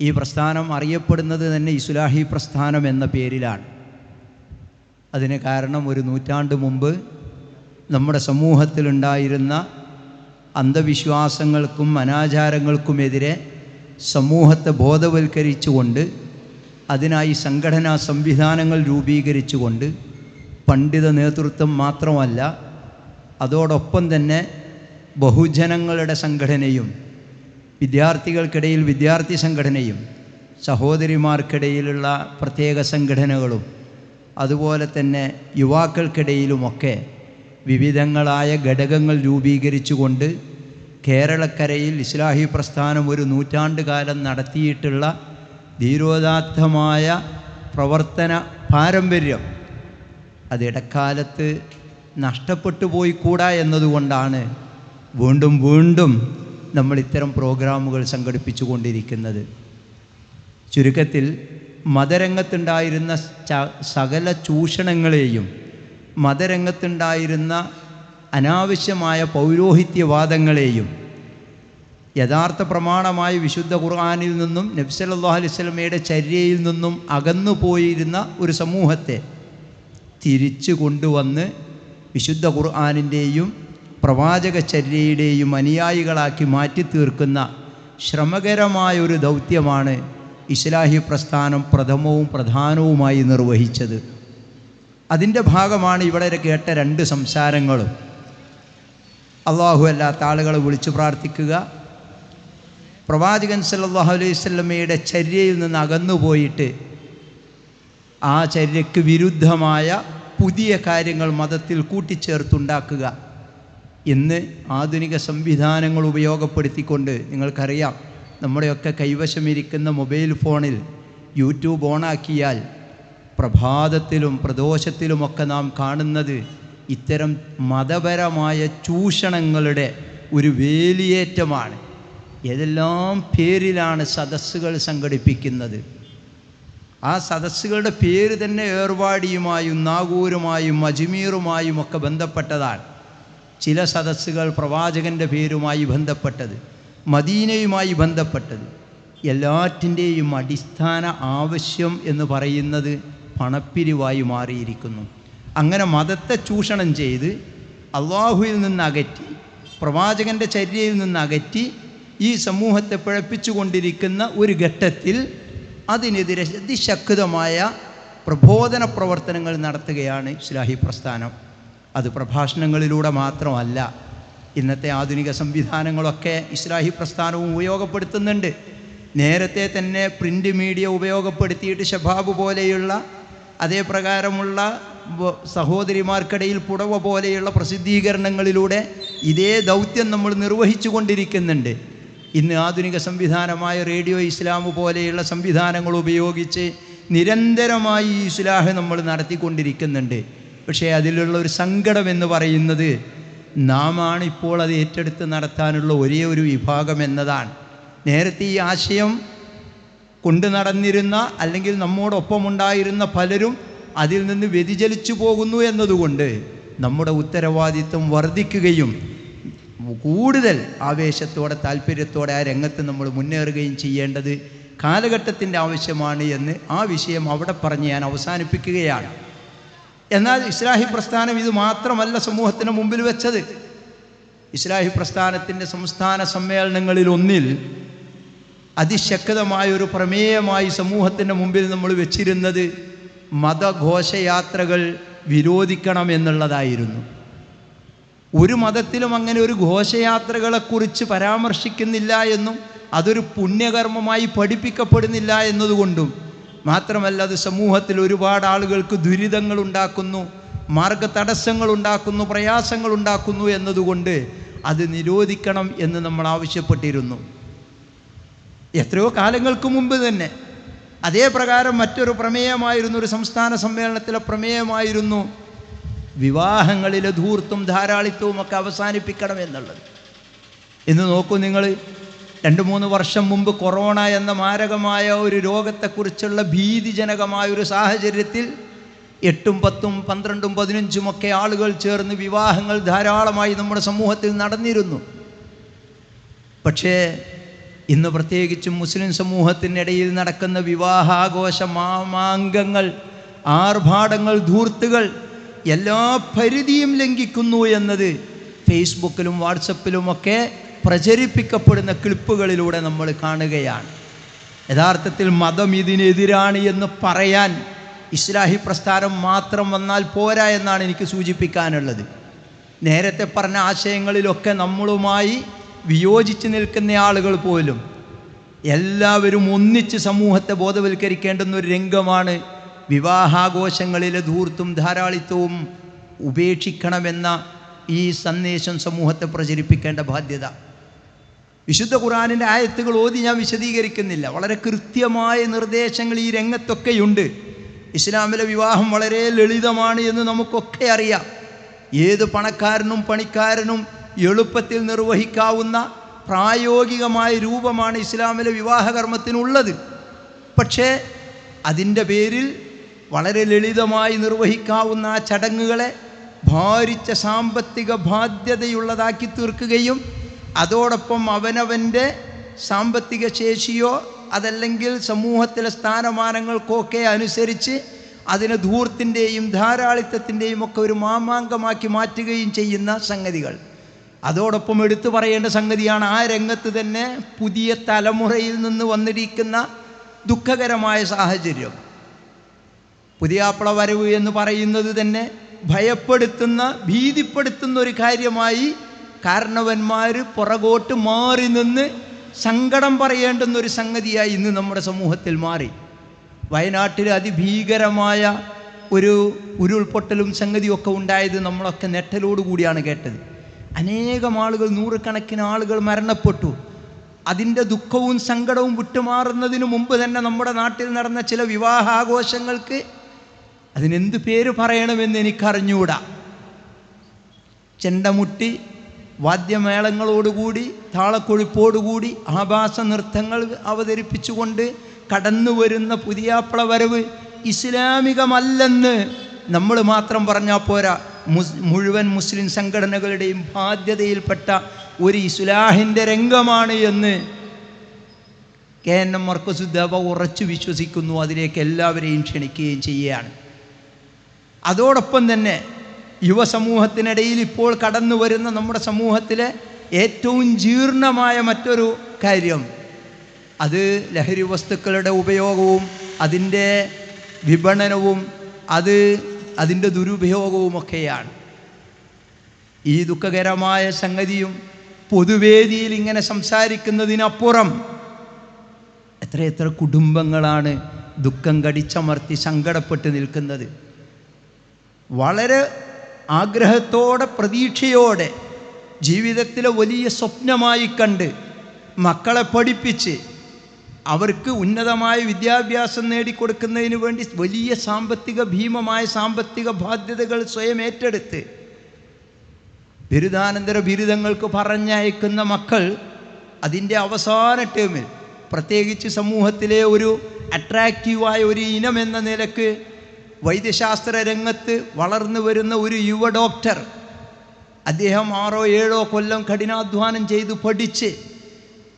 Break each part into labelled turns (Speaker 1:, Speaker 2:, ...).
Speaker 1: ഈ പ്രസ്ഥാനം അറിയപ്പെടുന്നത് തന്നെ ഇസ്ലാഹി പ്രസ്ഥാനം എന്ന പേരിലാണ്. അതിന് കാരണം ഒരു നൂറ്റാണ്ട് മുമ്പ് നമ്മുടെ സമൂഹത്തിലുണ്ടായിരുന്ന അന്ധവിശ്വാസങ്ങൾക്കും അനാചാരങ്ങൾക്കുമെതിരെ സമൂഹത്തെ ബോധവൽക്കരിച്ചുകൊണ്ട് അതിനായി സംഘടനാ സംവിധാനങ്ങൾ രൂപീകരിച്ചുകൊണ്ട് പണ്ഡിത നേതൃത്വം മാത്രമല്ല അതോടൊപ്പം തന്നെ ബഹുജനങ്ങളുടെ സംഘടനയും വിദ്യാർത്ഥികൾക്കിടയിൽ വിദ്യാർത്ഥി സംഘടനയും സഹോദരിമാർക്കിടയിലുള്ള പ്രത്യേക സംഘടനകളും അതുപോലെ തന്നെ യുവാക്കൾക്കിടയിലുമൊക്കെ വിവിധങ്ങളായ ഘടകങ്ങൾ രൂപീകരിച്ചുകൊണ്ട് കേരളക്കരയിൽ ഇസ്ലാഹി പ്രസ്ഥാനം ഒരു നൂറ്റാണ്ട് കാലം നടത്തിയിട്ടുള്ള ധീരോദാത്തമായ പ്രവർത്തന പാരമ്പര്യം അത് ഇടക്കാലത്ത് നഷ്ടപ്പെട്ടു പോയിക്കൂടാ എന്നതുകൊണ്ടാണ് വീണ്ടും വീണ്ടും നമ്മൾ ഇത്തരം പ്രോഗ്രാമുകൾ സംഘടിപ്പിച്ചു കൊണ്ടിരിക്കുന്നത്. ചുരുക്കത്തിൽ മതരംഗത്തുണ്ടായിരുന്ന സകല ചൂഷണങ്ങളെയും മതരംഗത്തുണ്ടായിരുന്ന അനാവശ്യമായ പൗരോഹിത്യവാദങ്ങളെയും യഥാർത്ഥ പ്രമാണമായി വിശുദ്ധ ഖുർആാനിൽ നിന്നും നബ്സലല്ലാഹു അലൈഹി സ്വലമയുടെ ചര്യയിൽ നിന്നും അകന്നു പോയിരുന്ന ഒരു സമൂഹത്തെ തിരിച്ചു കൊണ്ടുവന്ന് വിശുദ്ധ ഖുർആാനിന്റെയും പ്രവാചക ചര്യയുടെയും അനുയായികളാക്കി മാറ്റി തീർക്കുന്ന ശ്രമകരമായ ഒരു ദൗത്യമാണ് ഇസ്ലാഹി പ്രസ്ഥാനം പ്രഥമവും പ്രധാനവുമായി നിർവഹിച്ചത്. അതിന്റെ ഭാഗമാണ് ഇവിടെ കേട്ട രണ്ട് സംസാരങ്ങളും. അള്ളാഹു അല്ലാത്ത ആളുകളെ വിളിച്ചു പ്രാർത്ഥിക്കുക. പ്രവാചകൻ സല്ലാഹു അലൈഹി സ്വല്ലമ്മയുടെ ചര്യയിൽ നിന്ന് അകന്നുപോയിട്ട് ആ ചര്യയ്ക്ക് വിരുദ്ധമായ പുതിയ കാര്യങ്ങൾ മതത്തിൽ കൂട്ടിച്ചേർത്തുണ്ടാക്കുക. ഇന്ന് ആധുനിക സംവിധാനങ്ങൾ ഉപയോഗപ്പെടുത്തിക്കൊണ്ട് നിങ്ങൾക്കറിയാം നമ്മുടെയൊക്കെ കൈവശമിരിക്കുന്ന മൊബൈൽ ഫോണിൽ യൂട്യൂബ് ഓണാക്കിയാൽ പ്രഭാതത്തിലും പ്രദോഷത്തിലുമൊക്കെ നാം കാണുന്നത് ഇത്തരം മതപരമായ ചൂഷണങ്ങളുടെ ഒരു വേലിയേറ്റമാണ്. ഏതെല്ലാം പേരിലാണ് സദസ്സുകൾ സംഘടിപ്പിക്കുന്നത്? ആ സദസ്സുകളുടെ പേര് തന്നെ ഏർവാടിയുമായും നാഗൂരുമായും അജ്മീറുമായും ഒക്കെ ബന്ധപ്പെട്ടതാണ്. ചില സദസ്സുകൾ പ്രവാചകന്റെ പേരുമായി ബന്ധപ്പെട്ടത് മദീനയുമായി ബന്ധപ്പെട്ടത്. എല്ലാറ്റിന്റെയും അടിസ്ഥാന ആവശ്യം എന്ന് പറയുന്നത് പണപ്പിരിവായി മാറിയിരിക്കുന്നു. അങ്ങനെ മതത്തെ ചൂഷണം ചെയ്ത് അള്ളാഹുവിൽ നിന്ന് അകറ്റി പ്രവാചകന്റെ ചര്യയിൽ നിന്ന് അകറ്റി ഈ സമൂഹത്തെ പിഴപ്പിച്ചു കൊണ്ടിരിക്കുന്ന ഒരു ഘട്ടത്തിൽ അതിനെതിരെ അതിശക്തമായ പ്രബോധന പ്രവർത്തനങ്ങൾ നടത്തുകയാണ് ഇസ്ലാഹി പ്രസ്ഥാനം. അത് പ്രഭാഷണങ്ങളിലൂടെ മാത്രമല്ല ഇന്നത്തെ ആധുനിക സംവിധാനങ്ങളൊക്കെ ഇസ്ലാഹി പ്രസ്ഥാനവും ഉപയോഗപ്പെടുത്തുന്നുണ്ട്. നേരത്തെ തന്നെ പ്രിന്റ് മീഡിയ ഉപയോഗപ്പെടുത്തിയിട്ട് ഷബാബ് പോലെയുള്ള അതേ പ്രകാരമുള്ള സഹോദരിമാർക്കിടയിൽ പുടവ പോലെയുള്ള പ്രസിദ്ധീകരണങ്ങളിലൂടെ ഇതേ ദൗത്യം നമ്മൾ നിർവഹിച്ചു കൊണ്ടിരിക്കുന്നുണ്ട് ഇന്ന് ആധുനിക സംവിധാനമായ റേഡിയോ ഇസ്ലാം പോലെയുള്ള സംവിധാനങ്ങൾ ഉപയോഗിച്ച് നിരന്തരമായി ഇസ്ലാഹ് നമ്മൾ നടത്തിക്കൊണ്ടിരിക്കുന്നുണ്ട്. പക്ഷേ അതിലുള്ള ഒരു സങ്കടം എന്ന് പറയുന്നത് നാമാണ് ഇപ്പോൾ അത് ഏറ്റെടുത്ത് നടത്താനുള്ള ഒരേ ഒരു വിഭാഗം എന്നതാണ്. നേരത്തെ ഈ ആശയം കൊണ്ടു നടന്നിരുന്ന അല്ലെങ്കിൽ നമ്മോടൊപ്പമുണ്ടായിരുന്ന പലരും അതിൽ നിന്ന് വ്യതിചലിച്ചു പോകുന്നു എന്നതുകൊണ്ട് നമ്മുടെ ഉത്തരവാദിത്വം വർദ്ധിക്കുകയും കൂടുതൽ ആവേശത്തോടെ താല്പര്യത്തോടെ ആ രംഗത്ത് നമ്മൾ മുന്നേറുകയും ചെയ്യേണ്ടത് കാലഘട്ടത്തിന്റെ ആവശ്യമാണ് എന്ന് ആ വിഷയം അവിടെ പറഞ്ഞ് ഞാൻ അവസാനിപ്പിക്കുകയാണ്. എന്നാൽ ഇസ്ലാഹി പ്രസ്ഥാനം ഇത് മാത്രമല്ല സമൂഹത്തിന് മുമ്പിൽ വെച്ചത്. ഇസ്ലാഹി പ്രസ്ഥാനത്തിന്റെ സംസ്ഥാന സമ്മേളനങ്ങളിൽ ഒന്നിൽ അതിശക്തമായ ഒരു പ്രമേയമായി സമൂഹത്തിന്റെ മുമ്പിൽ നമ്മൾ വെച്ചിരുന്നത് മതഘോഷയാത്രകൾ വിരോധിക്കണം എന്നുള്ളതായിരുന്നു. ഒരു മതത്തിലും അങ്ങനെ ഒരു ഘോഷയാത്രകളെക്കുറിച്ച് പരാമർശിക്കുന്നില്ല എന്നും അതൊരു പുണ്യകർമ്മമായി പഠിപ്പിക്കപ്പെടുന്നില്ല എന്നതുകൊണ്ടും മാത്രമല്ല അത് സമൂഹത്തിൽ ഒരുപാട് ആളുകൾക്ക് ദുരിതങ്ങൾ ഉണ്ടാക്കുന്നു മാർഗ തടസ്സങ്ങൾ ഉണ്ടാക്കുന്നു പ്രയാസങ്ങൾ ഉണ്ടാക്കുന്നു എന്നതുകൊണ്ട് അത് നിരോധിക്കണം എന്ന് നമ്മൾ ആവശ്യപ്പെട്ടിരുന്നു. എത്രയോ കാലങ്ങൾക്ക് മുമ്പ് തന്നെ അതേ പ്രകാരം മറ്റൊരു പ്രമേയമായിരുന്നു ഒരു സംസ്ഥാന സമ്മേളനത്തിലെ പ്രമേയമായിരുന്നു വിവാഹങ്ങളിലെ ധൂർത്തും ധാരാളിത്വവും ഒക്കെ അവസാനിപ്പിക്കണം എന്നുള്ളത്. ഇന്ന് നോക്കൂ നിങ്ങൾ രണ്ട് മൂന്ന് വർഷം മുമ്പ് കൊറോണ എന്ന മാരകമായ ഒരു രോഗത്തെക്കുറിച്ചുള്ള ഭീതിജനകമായ ഒരു സാഹചര്യത്തിൽ എട്ടും പത്തും പന്ത്രണ്ടും പതിനഞ്ചും ഒക്കെ ആളുകൾ ചേർന്ന് വിവാഹങ്ങൾ ധാരാളമായി നമ്മുടെ സമൂഹത്തിൽ നടന്നിരുന്നു. പക്ഷേ ഇന്ന് പ്രത്യേകിച്ചും മുസ്ലിം സമൂഹത്തിനിടയിൽ നടക്കുന്ന വിവാഹാഘോഷ മാമാങ്കങ്ങൾ ആർഭാടങ്ങൾ ധൂർത്തുകൾ എല്ലാ പരിധിയും ലംഘിക്കുന്നു എന്നത് ഫേസ്ബുക്കിലും വാട്സപ്പിലുമൊക്കെ പ്രചരിപ്പിക്കപ്പെടുന്ന ക്ലിപ്പുകളിലൂടെ നമ്മൾ കാണുകയാണ്. യഥാർത്ഥത്തിൽ മതം ഇതിനെതിരാണ് എന്ന് പറയാൻ ഇസ്ലാഹി പ്രസ്ഥാനം മാത്രം വന്നാൽ പോരാ എന്നാണ് എനിക്ക് സൂചിപ്പിക്കാനുള്ളത്. നേരത്തെ പറഞ്ഞ ആശയങ്ങളിലൊക്കെ നമ്മളുമായി വിയോജിച്ച് നിൽക്കുന്ന ആളുകൾ പോലും എല്ലാവരും ഒന്നിച്ച് സമൂഹത്തെ ബോധവൽക്കരിക്കേണ്ടുന്ന ഒരു രംഗമാണ് വിവാഹാഘോഷങ്ങളിലെ ധൂർത്തും ധാരാളിത്വവും ഉപേക്ഷിക്കണമെന്ന ഈ സന്ദേശം സമൂഹത്തെ പ്രചരിപ്പിക്കേണ്ട ബാധ്യത. വിശുദ്ധ ഖുറാനിന്റെ ആയത്തുകൾ ഓതി ഞാൻ വിശദീകരിക്കുന്നില്ല. വളരെ കൃത്യമായ നിർദ്ദേശങ്ങൾ ഈ രംഗത്തൊക്കെയുണ്ട്. ഇസ്ലാമിലെ വിവാഹം വളരെ ലളിതമാണ് എന്ന് നമുക്കൊക്കെ അറിയാം. ഏത് പണക്കാരനും പണിക്കാരനും എളുപ്പത്തിൽ നിർവഹിക്കാവുന്ന പ്രായോഗികമായ രൂപമാണ് ഇസ്ലാമിലെ വിവാഹകർമ്മത്തിനുള്ളത്. പക്ഷേ അതിന്റെ പേരിൽ വളരെ ലളിതമായി നിർവഹിക്കാവുന്ന ആ ചടങ്ങുകളെ ഭാരിച്ച സാമ്പത്തിക ബാധ്യതയുള്ളതാക്കി തീർക്കുകയും അതോടൊപ്പം അവനവന്റെ സാമ്പത്തിക ശേഷിയോ അതല്ലെങ്കിൽ സമൂഹത്തിലെ സ്ഥാനമാനങ്ങൾക്കൊക്കെ അനുസരിച്ച് അതിനെ ധൂർത്തിന്റെയും ധാരാളിത്തത്തിന്റെയും ഒക്കെ ഒരു മാമാങ്കമാക്കി മാറ്റുകയും ചെയ്യുന്ന സംഗതികൾ. അതോടൊപ്പം എടുത്തു പറയേണ്ട സംഗതിയാണ് ആ രംഗത്ത് തന്നെ പുതിയ തലമുറയിൽ നിന്ന് വന്നിരിക്കുന്ന ദുഃഖകരമായ സാഹചര്യം. പുതിയാപ്പള വരവ് എന്ന് പറയുന്നത് തന്നെ ഭയപ്പെടുത്തുന്ന ഭീതിപ്പെടുത്തുന്ന ഒരു കാര്യമായി കാരണവന്മാർ പുറകോട്ട് മാറി നിന്ന് സങ്കടം പറയേണ്ടുന്ന ഒരു സംഗതിയായി ഇന്ന് നമ്മുടെ സമൂഹത്തിൽ മാറി. വയനാട്ടിൽ അതിഭീകരമായ ഒരു ഉരുൾപൊട്ടലും സംഗതിയൊക്കെ ഉണ്ടായത് നമ്മളൊക്കെ നെട്ടലോടുകൂടിയാണ് കേട്ടത്. അനേകം ആളുകൾ നൂറുകണക്കിന് ആളുകൾ മരണപ്പെട്ടു. അതിന്റെ ദുഃഖവും സങ്കടവും വിട്ടുമാറുന്നതിന് മുമ്പ് തന്നെ നമ്മുടെ നാട്ടിൽ നടന്ന ചില വിവാഹാഘോഷങ്ങൾക്ക് അതിനെന്ത് പേര് പറയണമെന്ന് എനിക്കറിഞ്ഞുകൂടാ ചെണ്ടമുട്ടി വാദ്യമേളങ്ങളോടുകൂടി താളക്കൊഴുപ്പോടുകൂടി ആഭാസ നൃത്തങ്ങൾ അവതരിപ്പിച്ചുകൊണ്ട് കടന്നു വരുന്ന പുതിയാപ്പള ഇസ്ലാമികമല്ലെന്ന് നമ്മൾ മാത്രം പറഞ്ഞാൽ പോരാ. മുഴുവൻ മുസ്ലിം സംഘടനകളുടെയും ബാധ്യതയിൽപ്പെട്ട ഒരു ഇസ്ലാഹിന്റെ രംഗമാണ് എന്ന് കെ എൻ എം മർക്കസുദ്ദേവ ഉറച്ചു വിശ്വസിക്കുന്നു. അതിലേക്ക് എല്ലാവരെയും ക്ഷണിക്കുകയും ചെയ്യുകയാണ്. അതോടൊപ്പം തന്നെ യുവസമൂഹത്തിനിടയിൽ ഇപ്പോൾ കടന്നു വരുന്ന നമ്മുടെ സമൂഹത്തിലെ ഏറ്റവും ജീർണമായ മറ്റൊരു കാര്യം. അത് ലഹരി വസ്തുക്കളുടെ ഉപയോഗവും അതിന്റെ വിപണനവും അത് അതിന്റെ ദുരുപയോഗവുമൊക്കെയാണ്. ഈ ദുഃഖകരമായ സംഗതിയും പൊതുവേദിയിൽ ഇങ്ങനെ സംസാരിക്കുന്നതിനപ്പുറം എത്രയെത്ര കുടുംബങ്ങളാണ് ദുഃഖം കടിച്ചമർത്തി സങ്കടപ്പെട്ട് നിൽക്കുന്നത്. വളരെ ആഗ്രഹത്തോടെ പ്രതീക്ഷയോടെ ജീവിതത്തിലെ വലിയ സ്വപ്നമായി കണ്ട് മക്കളെ പഠിപ്പിച്ച് അവർക്ക് ഉന്നതമായ വിദ്യാഭ്യാസം നേടിക്കൊടുക്കുന്നതിന് വേണ്ടി വലിയ സാമ്പത്തിക ഭീമമായ സാമ്പത്തിക ബാധ്യതകൾ സ്വയം ഏറ്റെടുത്ത് ബിരുദാനന്തര ബിരുദങ്ങൾക്ക് പറഞ്ഞയക്കുന്ന മക്കൾ അതിന്റെ അവസാന ടേമിൽ പ്രത്യേകിച്ച് സമൂഹത്തിലെ ഒരു അട്രാക്റ്റീവായ ഒരു ഇനം എന്ന നിലയ്ക്ക് വൈദ്യശാസ്ത്ര രംഗത്ത് വളർന്നു വരുന്ന ഒരു യുവ ഡോക്ടർ അദ്ദേഹം ആറോ ഏഴോ കൊല്ലം കഠിനാധ്വാനം ചെയ്ത് പഠിച്ച്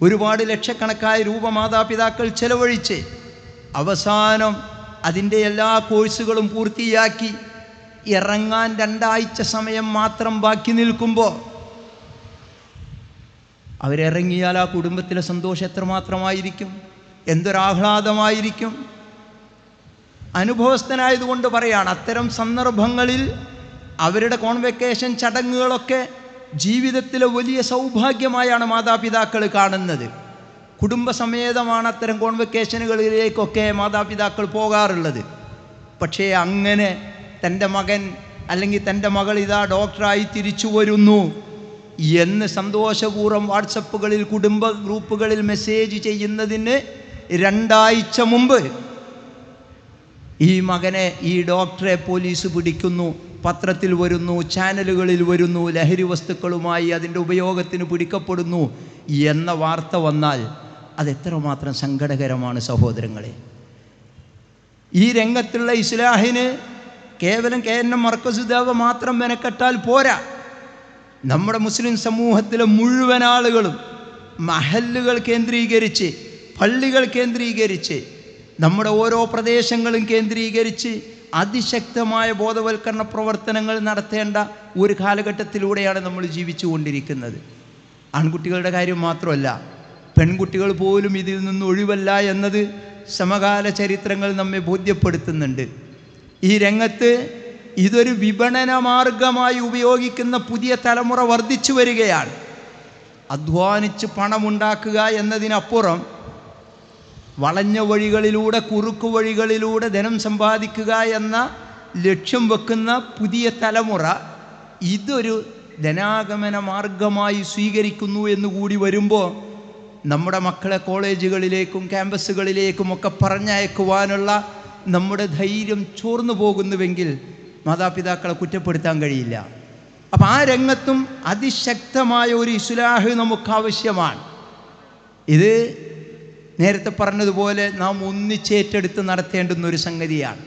Speaker 1: ഒരുപാട് ലക്ഷക്കണക്കായ രൂപ മാതാപിതാക്കൾ ചെലവഴിച്ച് അവസാനം അതിന്റെ എല്ലാ കോഴ്സുകളും പൂർത്തിയാക്കി ഇറങ്ങാൻ രണ്ടാഴ്ച സമയം മാത്രം ബാക്കി നിൽക്കുമ്പോൾ അവരിറങ്ങിയാൽ ആ കുടുംബത്തിലെ സന്തോഷം എത്രമാത്രമായിരിക്കും? എന്തൊരാഹ്ലാദമായിരിക്കും? അനുഭവസ്ഥനായതുകൊണ്ട് പറയാണ് അത്തരം സന്ദർഭങ്ങളിൽ അവരുടെ കോൺവെക്കേഷൻ ചടങ്ങുകളൊക്കെ ജീവിതത്തിലെ വലിയ സൗഭാഗ്യമായാണ് മാതാപിതാക്കൾ കാണുന്നത്. കുടുംബസമേതമാണ് അത്തരം കോൺവെക്കേഷനുകളിലേക്കൊക്കെ മാതാപിതാക്കൾ പോകാറുള്ളത്. പക്ഷേ അങ്ങനെ തന്റെ മകൻ അല്ലെങ്കിൽ തന്റെ മകൾ ഇതാ ഡോക്ടറായി തിരിച്ചു വരുന്നു എന്ന് സന്തോഷപൂർവം വാട്സപ്പുകളിൽ കുടുംബ ഗ്രൂപ്പുകളിൽ മെസ്സേജ് ചെയ്യുന്നതിന് രണ്ടാഴ്ച മുമ്പ് ഈ മകനെ ഈ ഡോക്ടറെ പോലീസ് പിടിക്കുന്നു പത്രത്തിൽ വരുന്നു ചാനലുകളിൽ വരുന്നു ലഹരി വസ്തുക്കളുമായി അതിന്റെ ഉപയോഗത്തിന് പിടിക്കപ്പെടുന്നു എന്ന വാർത്ത വന്നാൽ അത് എത്രമാത്രം സങ്കടകരമാണ് സഹോദരങ്ങളെ. ഈ രംഗത്തുള്ള ഇസ്ലാഹിന് കേവലം കെ എൻ എം മർക്കസുദേവ മാത്രം മെനക്കെട്ടാൽ പോരാ. നമ്മുടെ മുസ്ലിം സമൂഹത്തിലെ മുഴുവൻ ആളുകളും മഹല്ലുകൾ കേന്ദ്രീകരിച്ച് പള്ളികൾ കേന്ദ്രീകരിച്ച് നമ്മുടെ ഓരോ പ്രദേശങ്ങളും കേന്ദ്രീകരിച്ച് അതിശക്തമായ ബോധവൽക്കരണ പ്രവർത്തനങ്ങൾ നടത്തേണ്ട ഒരു കാലഘട്ടത്തിലൂടെയാണ് നമ്മൾ ജീവിച്ചു കൊണ്ടിരിക്കുന്നത്. ആൺകുട്ടികളുടെ കാര്യം മാത്രമല്ല പെൺകുട്ടികൾ പോലും ഇതിൽ നിന്ന് ഒഴിവല്ല എന്നത് സമകാല ചരിത്രങ്ങൾ നമ്മെ ബോധ്യപ്പെടുത്തുന്നുണ്ട്. ഈ രംഗത്ത് ഇതൊരു വിപണന മാർഗമായി ഉപയോഗിക്കുന്ന പുതിയ തലമുറ വർദ്ധിച്ചു വരികയാണ്. അധ്വാനിച്ച് പണമുണ്ടാക്കുക എന്നതിനപ്പുറം വളഞ്ഞ വഴികളിലൂടെ കുറുക്കു വഴികളിലൂടെ ധനം സമ്പാദിക്കുക എന്ന ലക്ഷ്യം വെക്കുന്ന പുതിയ തലമുറ ഇതൊരു ധനാഗമന മാർഗമായി സ്വീകരിക്കുന്നു എന്നുകൂടി വരുമ്പോൾ നമ്മുടെ മക്കളെ കോളേജുകളിലേക്കും ക്യാമ്പസുകളിലേക്കും ഒക്കെ പറഞ്ഞയക്കുവാനുള്ള നമ്മുടെ ധൈര്യം ചോർന്നു പോകുന്നുവെങ്കിൽ മാതാപിതാക്കളെ കുറ്റപ്പെടുത്താൻ കഴിയില്ല. അപ്പം ആ രംഗത്തും അതിശക്തമായ ഒരു ഇസ്ലാഹ് നമുക്ക് ആവശ്യമാണ് ഇത് നേരത്തെ പറഞ്ഞതുപോലെ നാം ഒന്നിച്ചേറ്റെടുത്ത് നടത്തേണ്ടുന്ന ഒരു സംഗതിയാണ്.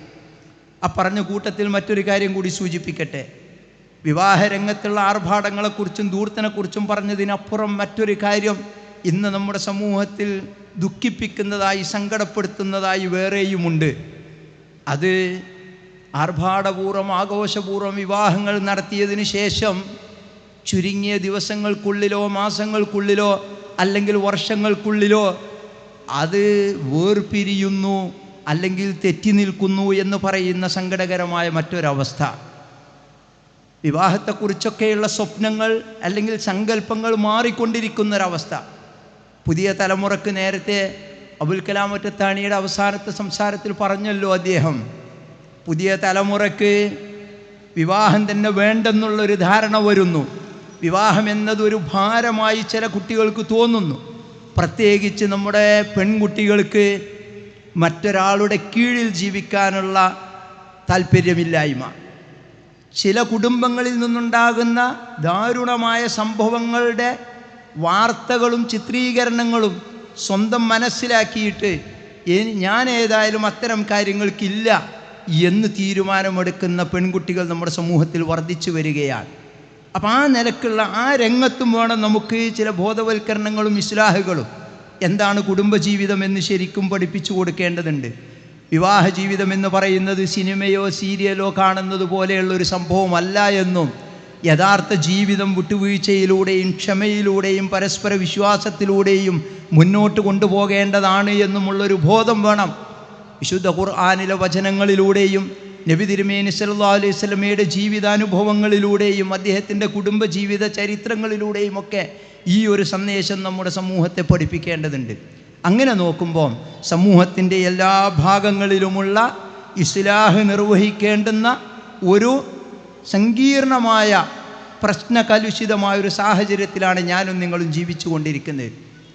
Speaker 1: ആ പറഞ്ഞ കൂട്ടത്തിൽ മറ്റൊരു കാര്യം കൂടി സൂചിപ്പിക്കട്ടെ. വിവാഹ രംഗത്തുള്ള ആർഭാടങ്ങളെക്കുറിച്ചും ദൂർത്തനെക്കുറിച്ചും പറഞ്ഞതിനപ്പുറം മറ്റൊരു കാര്യം ഇന്ന് നമ്മുടെ സമൂഹത്തിൽ ദുഃഖിപ്പിക്കുന്നതായി സങ്കടപ്പെടുത്തുന്നതായി വേറെയുമുണ്ട്. അത് ആർഭാടപൂർവം ആഘോഷപൂർവം വിവാഹങ്ങൾ നടത്തിയതിന് ശേഷം ചുരുങ്ങിയ ദിവസങ്ങൾക്കുള്ളിലോ മാസങ്ങൾക്കുള്ളിലോ അല്ലെങ്കിൽ വർഷങ്ങൾക്കുള്ളിലോ അത് വേർപിരിയുന്നു അല്ലെങ്കിൽ തെറ്റി നിൽക്കുന്നു എന്ന് പറയുന്ന സങ്കടകരമായ മറ്റൊരവസ്ഥ. വിവാഹത്തെക്കുറിച്ചൊക്കെയുള്ള സ്വപ്നങ്ങൾ അല്ലെങ്കിൽ സങ്കല്പങ്ങൾ മാറിക്കൊണ്ടിരിക്കുന്നൊരവസ്ഥ. പുതിയ തലമുറയ്ക്ക് നേരത്തെ അബുൽ കലാം ഒറ്റത്താണിയുടെ അവസാനത്തെ സംസാരത്തിൽ പറഞ്ഞല്ലോ അദ്ദേഹം. പുതിയ തലമുറയ്ക്ക് വിവാഹം തന്നെ വേണ്ടെന്നുള്ളൊരു ധാരണ വരുന്നു. വിവാഹം എന്നതൊരു ഭാരമായി ചില കുട്ടികൾക്ക് തോന്നുന്നു. പ്രത്യേകിച്ച് നമ്മുടെ പെൺകുട്ടികൾക്ക് മറ്റൊരാളുടെ കീഴിൽ ജീവിക്കാനുള്ള താല്പര്യമില്ലായ്മ. ചില കുടുംബങ്ങളിൽ നിന്നുണ്ടാകുന്ന ദാരുണമായ സംഭവങ്ങളുടെ വാർത്തകളും ചിത്രീകരണങ്ങളും സ്വന്തം മനസ്സിലാക്കിയിട്ട് "എനി- ഞാൻ ഏതായാലും അത്തരം കാര്യങ്ങൾക്കില്ല എന്ന് തീരുമാനമെടുക്കുന്ന പെൺകുട്ടികൾ നമ്മുടെ സമൂഹത്തിൽ വർദ്ധിച്ചു വരികയാണ്. അപ്പം ആ നിലക്കുള്ള ആ രംഗത്തും വേണം നമുക്ക് ചില ബോധവൽക്കരണങ്ങളും ഇസ്ലാഹുകളും. എന്താണ് കുടുംബജീവിതം എന്ന് ശരിക്കും പഠിപ്പിച്ചു കൊടുക്കേണ്ടതുണ്ട്. വിവാഹ ജീവിതം എന്ന് പറയുന്നത് സിനിമയോ സീരിയലോ കാണുന്നത് പോലെയുള്ളൊരു സംഭവമല്ല എന്നും യഥാർത്ഥ ജീവിതം വിട്ടുവീഴ്ചയിലൂടെയും ക്ഷമയിലൂടെയും പരസ്പര വിശ്വാസത്തിലൂടെയും മുന്നോട്ട് കൊണ്ടുപോകേണ്ടതാണ് എന്നുമുള്ളൊരു ബോധം വേണം. വിശുദ്ധ ഖുർആാനിലെ വചനങ്ങളിലൂടെയും നബി തിരുമേനി സല്ലാ അലൈഹി സ്വലമയുടെ ജീവിതാനുഭവങ്ങളിലൂടെയും അദ്ദേഹത്തിന്റെ കുടുംബജീവിത ചരിത്രങ്ങളിലൂടെയും ഒക്കെ ഈ ഒരു സന്ദേശം നമ്മുടെ സമൂഹത്തെ പഠിപ്പിക്കേണ്ടതുണ്ട്. അങ്ങനെ നോക്കുമ്പോൾ സമൂഹത്തിന്റെ എല്ലാ ഭാഗങ്ങളിലുമുള്ള ഇസ്ലാഹ് നിർവഹിക്കേണ്ടുന്ന ഒരു സങ്കീർണമായ പ്രശ്നകലുഷിതമായ ഒരു സാഹചര്യത്തിലാണ് ഞാനും നിങ്ങളും ജീവിച്ചു കൊണ്ടിരിക്കുന്നത്